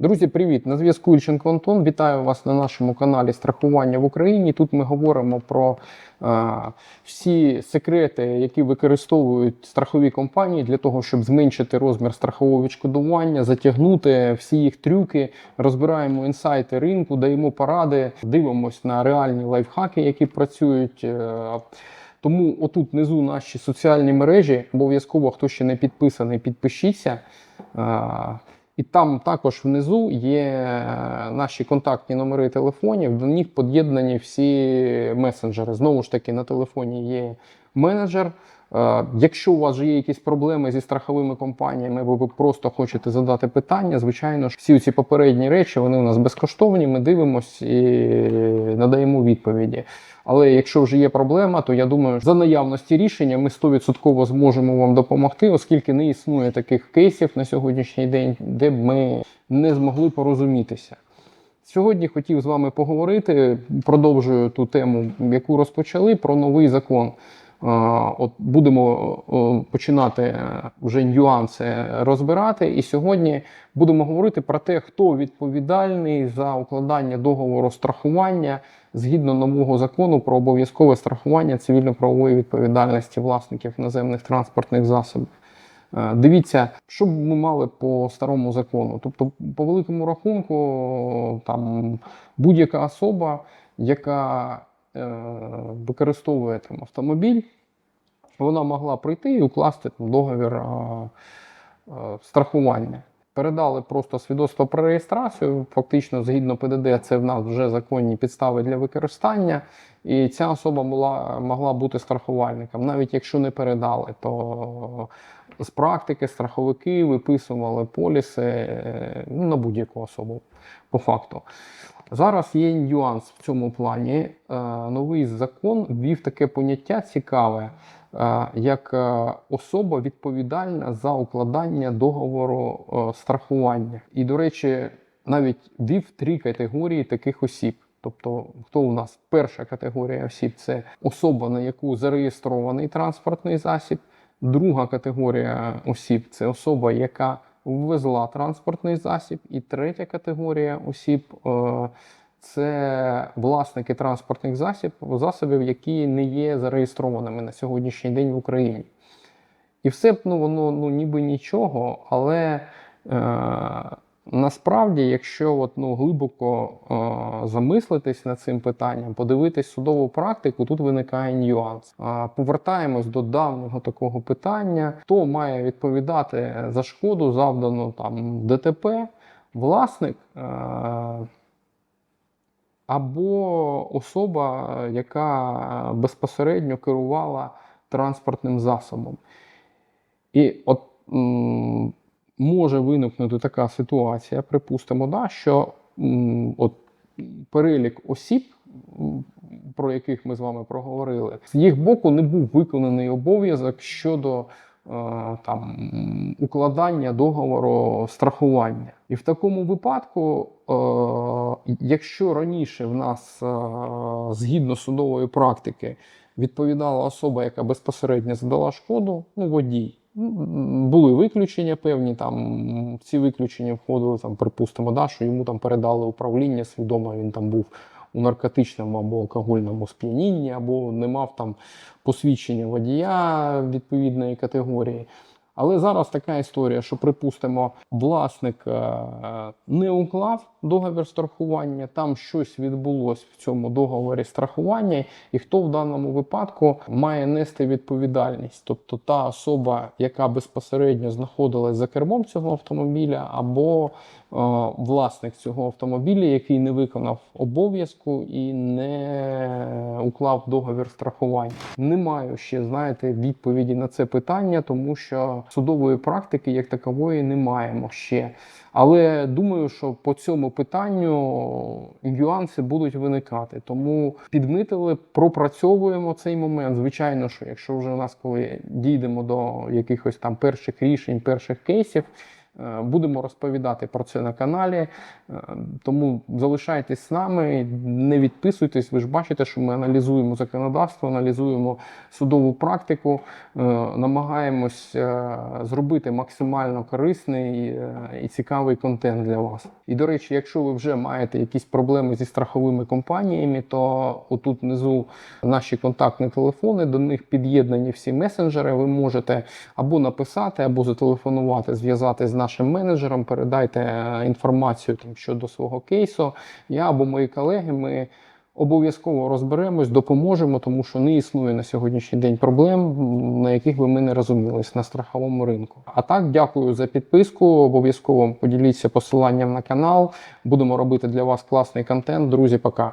Друзі, привіт! На зв'язку Ільченко Антон. Вітаю вас на нашому каналі Страхування в Україні. Тут ми говоримо про е, всі секрети, які використовують страхові компанії для того, щоб зменшити розмір страхового відшкодування, затягнути всі їх трюки, розбираємо інсайти ринку, даємо поради, дивимося на реальні лайфхаки, які працюють. Е, тому отут внизу наші соціальні мережі. Обов'язково, хто ще не підписаний, підпишіться. Е, І там також внизу є е, наші контактні номери телефонів. До них під'єднані всі месенджери. Знову ж таки, на телефоні є менеджер. Е, Якщо у вас вже є якісь проблеми зі страховими компаніями, або ви просто хочете задати питання, звичайно ж, всі ці попередні речі вони у нас безкоштовні. Ми дивимося і надаємо відповіді. Але якщо вже є проблема, то я думаю, за наявності рішення ми 100% зможемо вам допомогти, оскільки не існує таких кейсів на сьогоднішній день, де б ми не змогли порозумітися. Сьогодні хотів з вами поговорити. Продовжую ту тему, яку розпочали, про новий закон. Е, От будемо е, починати е, вже нюанси розбирати. І сьогодні будемо говорити про те, хто відповідальний за укладання договору страхування згідно нового закону про обов'язкове страхування цивільно-правової відповідальності власників наземних транспортних засобів. Дивіться, що б ми мали по старому закону. Тобто, по великому рахунку, там будь-яка особа, яка використовує там, автомобіль, вона могла прийти і укласти там, договір е, е, страхування. Передали просто свідоцтво про реєстрацію. Фактично, згідно ПДД, це в нас вже законні підстави для використання, і ця особа була, могла бути страхувальником. Навіть якщо не передали, то з практики страховики виписували поліси е, ну, на будь-яку особу по факту. Зараз є нюанс в цьому плані. Е, Новий закон ввів таке поняття цікаве, е, як е, особа відповідальна за укладання договору страхування. І, до речі, навіть ввів три категорії таких осіб. Тобто, хто у нас перша категорія осіб це особа, на яку зареєстрований транспортний засіб. Друга категорія осіб це особа, яка ввезла транспортний засіб. І третя категорія осіб е, це власники транспортних засіб, засобів, які не є зареєстрованими на сьогоднішній день в Україні. І все ну, воно ну, ніби нічого, але е, насправді, якщо от, ну, глибоко е, замислитись над цим питанням, подивитись судову практику, тут виникає нюанс. Е, повертаємось до давнього такого питання: хто має відповідати за шкоду, завдану там ДТП, власник. Е, або особа, яка безпосередньо керувала транспортним засобом. І от м, може виникнути така ситуація, припустимо, да, що от перелік осіб, про яких ми з вами проговорили, з їх боку не був виконаний обов'язок щодо. е, Там укладання договору страхування, і в такому випадку, е, якщо раніше в нас е, згідно судової практики відповідала особа, яка безпосередньо задала шкоду, ну водій. Були виключення певні, там ці виключення входили, там, припустимо, да, що йому там передали управління свідомо, він там був у наркотичному або алкогольному сп'янінні, або не мав там посвідчення водія відповідної категорії. Але зараз така історія, що, припустимо, власник е, не уклав договір страхування, там щось відбулося в цьому договорі страхування, і хто в даному випадку має нести відповідальність, тобто та особа, яка безпосередньо знаходилась за кермом цього автомобіля, або е, власник цього автомобіля, який не виконав обов'язку і не уклав договір страхування. Не маю ще, знаєте, відповіді на це питання, тому що судової практики як такової не маємо ще. Але думаю, що по цьому питанню нюанси будуть виникати. Тому підмитили, пропрацьовуємо цей момент. Звичайно, що якщо вже у нас коли дійдемо до якихось там перших рішень, перших кейсів, Будемо розповідати про це на каналі. Е, Тому залишайтесь з нами, не відписуйтесь. Ви ж бачите, що ми аналізуємо законодавство, аналізуємо судову практику, е, намагаємось е, зробити максимально корисний е, і цікавий контент для вас. І до речі, якщо ви вже маєте якісь проблеми зі страховими компаніями, то отут внизу наші контактні телефони, до них під'єднані всі месенджери. Ви можете або написати, або зателефонувати, зв'язатися з нашим менеджером, передайте е, інформацію там, щодо свого кейсу. Я або мої колеги. Ми Обов'язково розберемось, допоможемо, тому що не існує на сьогоднішній день проблем, на яких би ми не розумілись на страховому ринку. А так, дякую за підписку. Обов'язково поділіться посиланням на канал. Будемо робити для вас класний контент. Друзі, пока.